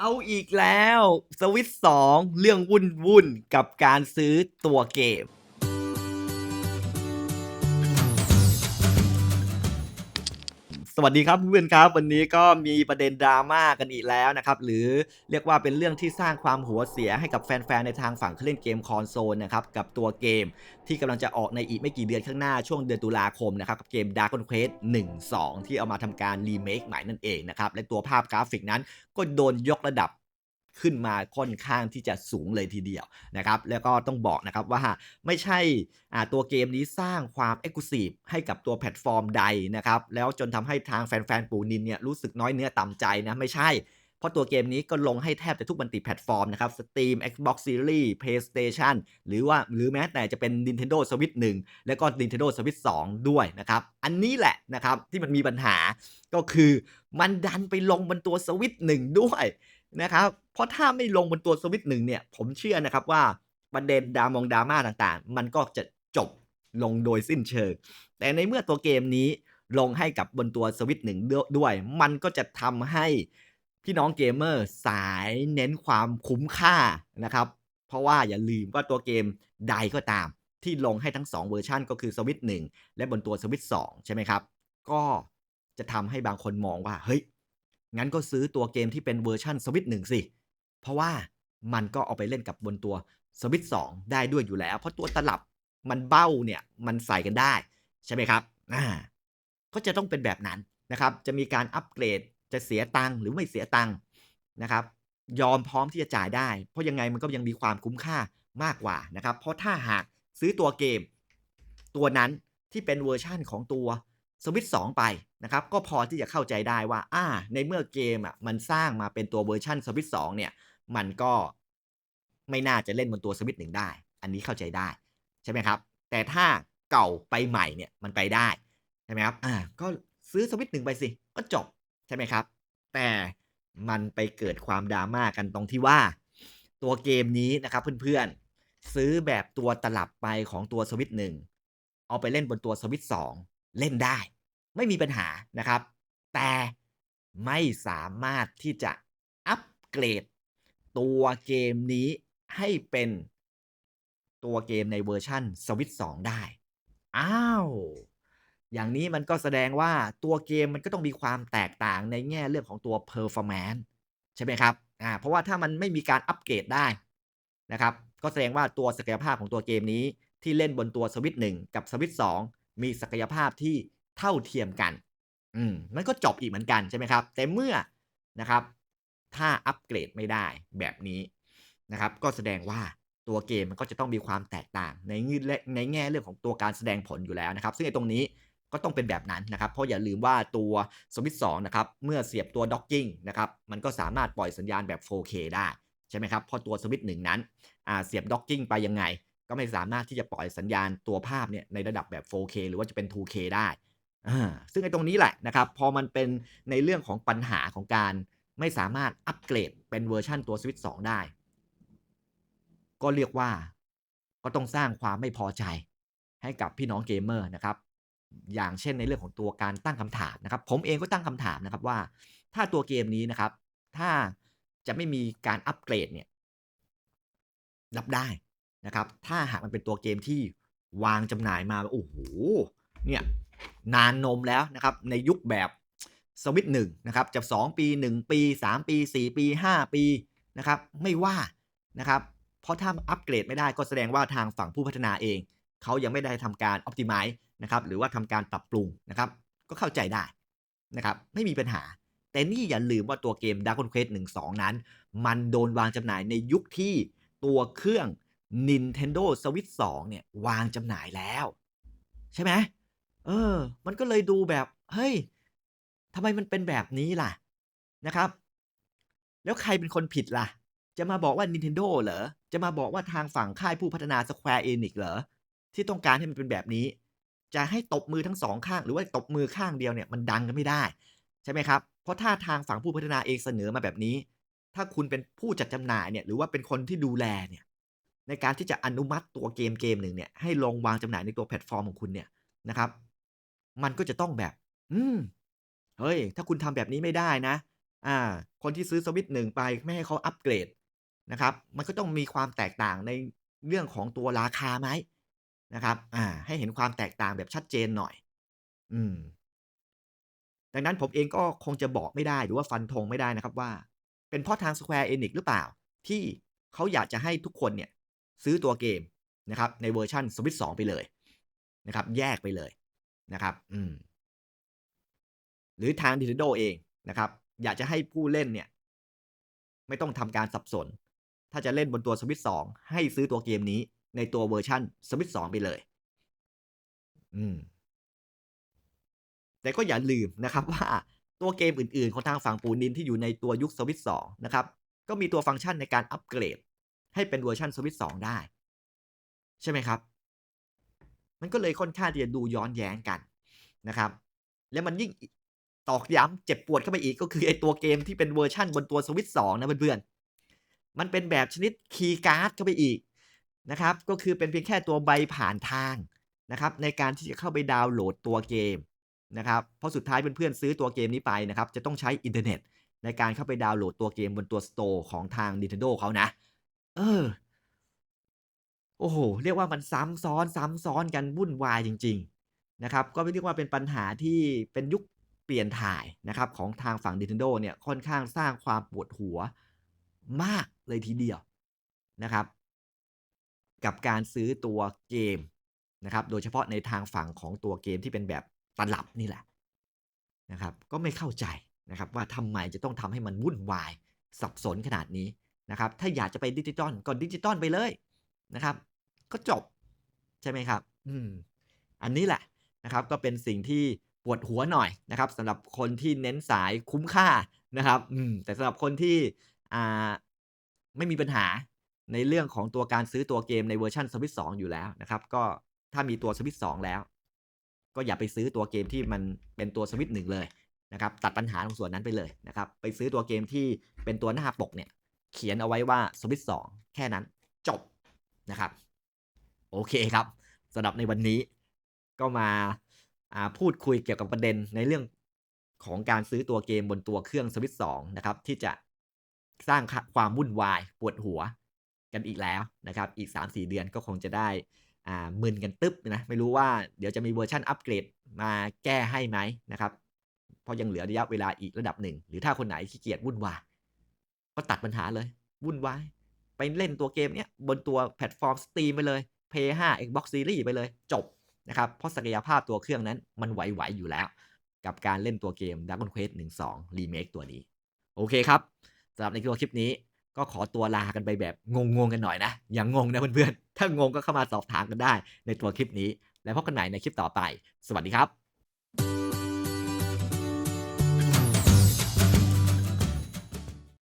เอาอีกแล้วสวิตสองเรื่องวุ่นวุ่นกับการซื้อตัวเกม สวัสดีครับเพื่อนครับวันนี้ก็มีประเด็นดราม่ากันอีกแล้วนะครับหรือเรียกว่าเป็นเรื่องที่สร้างความหัวเสียให้กับแฟนๆในทางฝั่งเครื่องเกมคอนโซลนะครับกับตัวเกมที่กำลังจะออกในอีกไม่กี่เดือนข้างหน้าช่วงเดือนตุลาคมนะครับกับเกม Dragon Quest 1 2 ที่เอามาทำการรีเมคใหม่นั่นเองนะครับและตัวภาพกราฟิกนั้นก็โดนยกระดับ ขึ้นมาค่อนข้างที่จะสูงเลยทีเดียวนะครับแล้วก็ต้องบอกนะครับว่าไม่ใช่ตัวเกมนี้สร้างความเอ็กซ์คลูซีฟให้กับตัวแพลตฟอร์มใดนะครับแล้วจนทำให้ทางแฟนๆปูนินเนี่ยรู้สึกน้อยเนื้อต่ำใจนะไม่ใช่เพราะตัวเกมนี้ก็ลงให้แทบจะทุกบันติแพลตฟอร์มนะครับ Steam Xbox Series PlayStation หรือว่าหรือแม้แต่จะเป็น Nintendo Switch 1 แล้วก็ Nintendo Switch 2 ด้วยนะครับ อันนี้แหละนะครับที่มันมีปัญหาก็คือมันดันไปลงบนตัว Switch 1 ด้วย นะครับ เพราะถ้าไม่ลงบนตัว Switch 1เนี่ย ผมเชื่อนะครับว่าประเด็นดามองดราม่าต่างๆ มันก็จะจบลงโดยสิ้นเชิง แต่ในเมื่อตัวเกมนี้ลงให้กับบนตัวสวิตหนึ่งด้วย มันก็จะทำให้พี่น้องเกมเมอร์สายเน้นความคุ้มค่านะครับ เพราะว่าอย่าลืมว่าตัวเกมใดก็ตาม ที่ลงให้ทั้ง 2 เวอร์ชันก็คือสวิตหนึ่งและบนตัวสวิตสองใช่ไหมครับ ก็จะทำให้บางคนมองว่าเฮ้ย งั้นก็ซื้อตัวเกมที่เป็นเวอร์ชันสวิตหนึ่งสิ เพราะว่ามันก็เอาไปเล่นกับบนตัวสวิตสองได้ด้วยอยู่แล้ว เพราะตัวตลับมันเบ้าเนี่ยมันใส่กันได้ ใช่ไหมครับอ่าก็จะต้องเป็นแบบนั้นนะครับ จะมีการอัปเกรดจะเสียตังค์หรือไม่เสียตังค์นะครับ ยอมพร้อมที่จะจ่ายได้ เพราะยังไงมันก็ยังมีความคุ้มค่ามากกว่านะครับ เพราะถ้าหากซื้อตัวเกม ตัวนั้นที่เป็นเวอร์ชั่นของตัว สวิตสองไปนะครับก็พอที่จะเข้าใจได้ว่าอ่าในเมื่อเกมอะมันสร้างมาเป็นตัวเวอร์ชันสวิตสองเนี่ยมันก็ไม่น่าจะเล่นบนตัวสวิตหนึ่งได้ อันนี้เข้าใจได้ใช่ไหมครับ แต่ถ้าเก่าไปใหม่เนี่ยมันไปได้ใช่ไหมครับอ่าก็ซื้อสวิตหนึ่งไปสิก็จบใช่ไหมครับ แต่มันไปเกิดความดราม่ากันตรงที่ว่า ตัวเกมนี้นะครับเพื่อนๆซื้อแบบตัวตลับไปของตัวสวิตหนึ่งเอาไปเล่นบนตัวสวิตสอง เล่นได้ ไม่มีปัญหานะครับ แต่ไม่สามารถที่จะอัปเกรด ตัวเกมนี้ให้เป็นตัวเกมในเวอร์ชั่นสวิตสองได้ อ้าว อย่างนี้มันก็แสดงว่าตัวเกมมันก็ต้องมีความแตกต่างในแง่เรื่องของตัว performance ใช่ไหมครับ อ่า เพราะว่าถ้ามันไม่มีการอัปเกรดได้นะครับ ก็แสดงว่าตัวศักยภาพของตัวเกมนี้ที่เล่นบนตัวสวิตหนึ่งกับสวิตสอง มีศักยภาพที่เท่าเทียมกัน อืมมันก็จบอีกเหมือนกันใช่ไหมครับ แต่เมื่อนะครับ ถ้าอัปเกรดไม่ได้แบบนี้นะครับ ก็แสดงว่าตัวเกมมันก็จะต้องมีความแตกต่าง ในแง่ในแง่เรื่องของตัวการแสดงผลอยู่แล้วนะครับ ซึ่งไอ้ตรงนี้ก็ต้องเป็นแบบนั้นนะครับ เพราะอย่าลืมว่าตัวสวิตสองนะครับ เมื่อเสียบตัวด็อกกิ้งนะครับ มันก็สามารถปล่อยสัญญาณแบบ 4K ได้ใช่ไหมครับพราะตัวสวิตหนึ่งนั้นเสียบด็อกกิ้งไปยังไง ก็ไม่สามารถที่จะปล่อยสัญญาณตัวภาพเนี่ยในระดับแบบ 4K หรือว่าจะเป็น 2K ได้ ซึ่งไอ้ตรงนี้แหละนะครับ พอมันเป็นในเรื่องของปัญหาของการไม่สามารถอัปเกรดเป็นเวอร์ชันตัว Switch 2 ได้ ก็เรียกว่าก็ต้องสร้างความไม่พอใจให้กับพี่น้องเกมเมอร์นะครับ อย่างเช่นในเรื่องของตัวการตั้งคำถามนะครับ ผมเองก็ตั้งคำถามนะครับว่า ถ้าตัวเกมนี้นะครับ ถ้าจะไม่มีการอัปเกรดเนี่ยรับได้ นะครับ ถ้าหากมันเป็นตัวเกมที่วางจำหน่ายมาโอ้โหเนี่ยนานนมแล้วนะครับ ในยุคแบบสวิตหนึ่งนะครับจาก2ปี 1 ปี 3 ปี 4 ปี 5 ปีนะครับไม่ว่านะครับเพราะถ้าอัปเกรดไม่ได้ก็แสดงว่าทางฝั่งผู้พัฒนาเอง เขายังไม่ได้ทำการ optimize นะครับหรือว่าทำการปรับปรุงนะครับก็เข้าใจได้นะครับไม่มีปัญหา แต่นี่อย่าลืมว่าตัวเกม Dragon Quest 1 2 นั้น มันโดนวางจำหน่ายในยุคที่ตัวเครื่อง Nintendo Switch 2 เนี่ย วางจำหน่ายแล้ว ใช่ไหมเออ มันก็เลยดูแบบ เฮ้ยทำไมมันเป็นแบบนี้ล่ะนะครับ แล้วใครเป็นคนผิดล่ะ จะมาบอกว่า Nintendo เหรอ จะมาบอกว่าทางฝั่งค่ายผู้พัฒนา Square Enix เหรอ ที่ต้องการให้มันเป็นแบบนี้ จะให้ตบมือทั้งสองข้าง หรือว่าตบมือข้างเดียวเนี่ยมันดังกันไม่ได้ ใช่ไหมครับ เพราะถ้าทางฝั่งผู้พัฒนาเองเสนอมาแบบนี้ ถ้าคุณเป็นผู้จัดจำหน่ายเนี่ยหรือว่าเป็นคนที่ดูแลเนี่ย ในการที่จะอนุมัติตัวเกมเกมหนึ่งเนี่ยให้ลงวางจำหน่ายในตัวแพลตฟอร์มของคุณเนี่ยนะครับ มันก็จะต้องแบบ อืมเฮ้ย ถ้าคุณทำแบบนี้ไม่ได้นะ อ่า คนที่ซื้อสวิตช์หนึ่งไปไม่ให้เขาอัปเกรดนะครับ มันก็ต้องมีความแตกต่างในเรื่องของตัวราคาไหมนะครับ อ่า ให้เห็นความแตกต่างแบบชัดเจนหน่อย อืม ดังนั้นผมเองก็คงจะบอกไม่ได้หรือว่าฟันธงไม่ได้นะครับว่า เป็นเพราะทาง Square Enix หรือเปล่า ที่เขาอยากจะให้ทุกคนเนี่ย ซื้อตัวเกมนะครับในเวอร์ชัน Switch 2ไปเลยนะครับแยกไปเลยนะครับอืมหรือทาง Nintendo เองนะครับ อยากจะให้ผู้เล่นเนี่ย ไม่ต้องทำการสับสน ถ้าจะเล่นบนตัว Switch 2ให้ซื้อตัวเกมนี้ในตัวเวอร์ชัน Switch 2ไปเลย อืม แต่ก็อย่าลืมนะครับว่าตัวเกมอื่นๆ ของทางฝั่งปูนินที่อยู่ในตัวยุค Switch 2นะครับ ก็มีตัวฟังก์ชันในการอัปเกรด ให้เป็นเวอร์ชัน Switch 2ได้ ใช่ไหมครับ มันก็เลยค่อนข้างที่จะดูย้อนแย้งกันนะครับ แล้วมันยิ่งตอกย้ำเจ็บปวดเข้าไปอีกก็คือไอตัวเกมที่เป็นเวอร์ชันบนตัว Switch 2นะเพื่อนๆ มันเป็นแบบชนิดคีย์การ์ดเข้าไปอีกนะครับ ก็คือเป็นเพียงแค่ตัวใบผ่านทางนะครับ ในการที่จะเข้าไปดาวน์โหลดตัวเกมนะครับ เพราะสุดท้ายเพื่อนๆซื้อตัวเกมนี้ไปนะครับ จะต้องใช้อินเทอร์เน็ตในการเข้าไปดาวน์โหลดตัวเกมบนตัวสโตร์ของทาง Nintendo เขานะ เออ โอ้โห เรียกว่ามันซ้ำซ้อน ซ้ำซ้อนกันวุ่นวายจริง ๆ นะครับ ก็เรียกว่าเป็นปัญหาที่เป็นยุคเปลี่ยนถ่ายนะครับของทางฝั่ง Nintendo เนี่ยค่อนข้างสร้างความปวดหัวมากเลยทีเดียวนะครับ กับการซื้อตัวเกมนะครับ โดยเฉพาะในทางฝั่งของตัวเกมที่เป็นแบบตลับนี่แหละนะครับ ก็ไม่เข้าใจนะครับว่าทำไมจะต้องทำให้มันวุ่นวายสับสนขนาดนี้ นะครับถ้าอยากจะไปดิจิตอลก็ดิจิตอลไปเลยนะครับ ก็จบใช่ไหมครับ อืมอันนี้แหละนะครับก็เป็นสิ่งที่ปวดหัวหน่อยนะครับสำหรับคนที่เน้นสายคุ้มค่านะครับอืมแต่สำหรับคนที่อ่าไม่มีปัญหาในเรื่องของตัวการซื้อตัวเกมในเวอร์ชันสวิตสองอยู่แล้วนะครับ ก็ถ้ามีตัวสวิตสองแล้ว ก็อย่าไปซื้อตัวเกมที่มันเป็นตัวสวิตหนึ่งเลยนะครับ ตัดปัญหาตรงส่วนนั้นไปเลยนะครับ ไปซื้อตัวเกมที่เป็นตัวหน้าปกเนี่ย เขียนเอาไว้ว่าสวิตสองแค่นั้นจบนะครับ โอเคครับสำหรับในวันนี้ก็มาาพูดคุยเกี่ยวกับประเด็นในเรื่องของการซื้อตัวเกมบนตัวเครื่องสวิตสองนะครับ ที่จะสร้างความวุ่นวายปวดหัวกันอีกแล้วนะครับ อีก 3-4 เดือนก็คงจะได้มึนกันตึ๊บนะไม่รู้ว่าเดี๋ยวจะมีเวอร์ชันอัปเกรดมาแก้ให้ไหมนะครับ เพราะยังเหลือระยะเวลาอีกระดับหนึ่ง หรือถ้าคนไหนขี้เกียจวุ่นวาย ก็ตัดปัญหาเลย วุ่นวายไปเล่นตัวเกมเนี้ยบนตัวแพลตฟอร์มสตรีมไปเลย PS5 Xbox Series ไปเลยจบนะครับเพราะศักยภาพตัวเครื่องนั้นมันไหวๆอยู่แล้ว กับการเล่นตัวเกม Dragon Quest 1 2 Remake ตัวนี้ โอเคครับสำหรับในตัวคลิปนี้ก็ขอตัวลากันไปแบบงงๆกันหน่อยนะ อย่างงงนะเพื่อนๆ ถ้างงก็เข้ามาสอบถามกันได้ในตัวคลิปนี้ แล้วพบกันใหม่ในคลิปต่อไป สวัสดีครับ